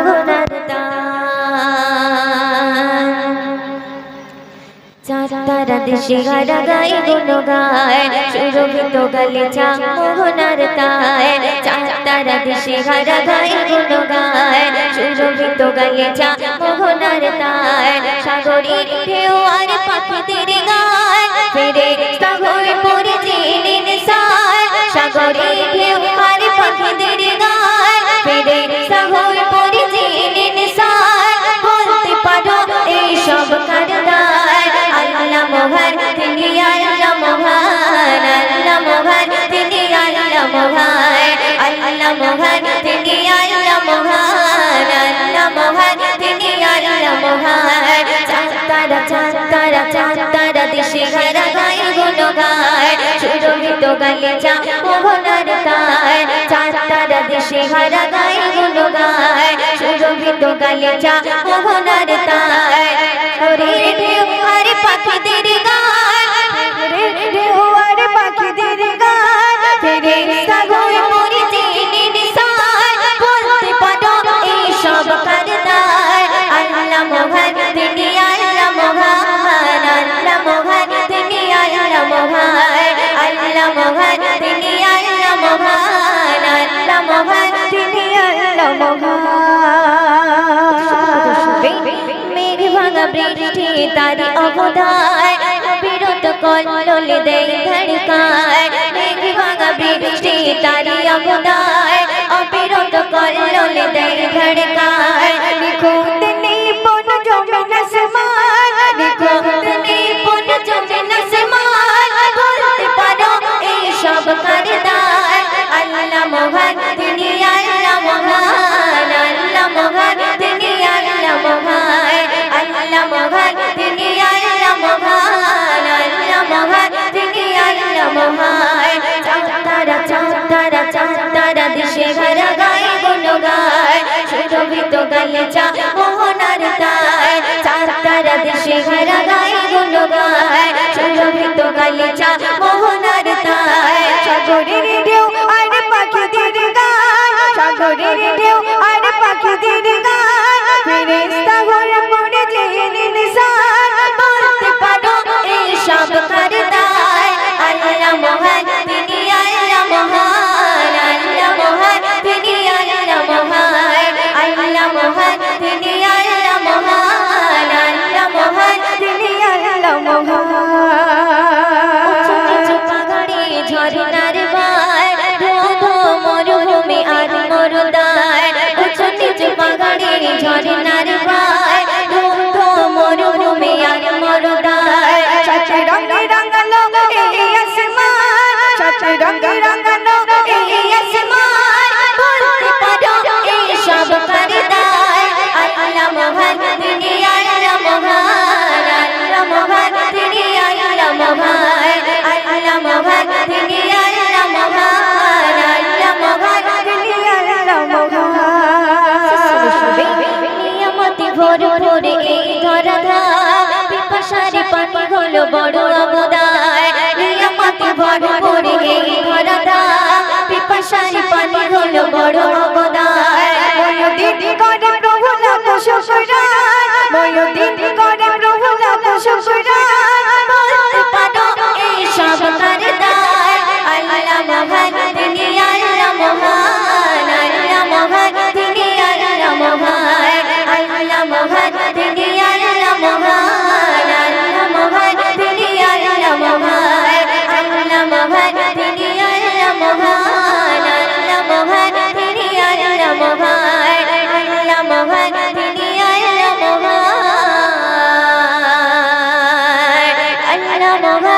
মোহনার তারা দেশে গারা গাই গুলো গায় সুরভিত গালে মোহনার তায় তারা দেশে গারা গাই গুলো গায় সুরভিত গালে মোহনার তায় সাগরীর ঢেউ আর পাখিদের গায় ফিরে সাগর পরে জেনে সায় ঢেউ আর পাখিদের গালে চা মোহনার তায় চাঁদারা দেশে হারা গাই গুলো গায়। সুরভিত গালে চা মোহনার তায় শরীর ঢেউ ভাঙা বৃষ্টি তারি অবদায় বিরত দেয় ভাঙা বৃষ্টি তারি গালে চা মোহনার তায় চাঁদারা দেশে ঘরা গায়ে গুলো গায় সুরভিত গালে চা মোহনার ঝরনার বায় ধো মরুভূমি আর মরুদায় সচ রঙে রঙালো এই আসমান সচ রঙে রঙালো এই আসমান বলতে পারো এই সব করদায়। আল্লাহ মহান তিনি আল্লাহ মহান। আল্লাহ মহান তিনি আল্লাহ মহান। আল্লাহ মহান তিনি আল্লাহ মহান। আল্লাহ মহান তিনি আল্লাহ মহান। ভোর ভোরে এই ধরা পিপাসারে পানি হলো বড় অবদায়। নিয়ামতি ভোর ভোরে এই ধরা পিপাসারে পানি হলো বড় অবদায়। ময়ূদিন করে প্রভু শুকরান ময়ূদিন আল্লাহ মহান আল্লাহ মহান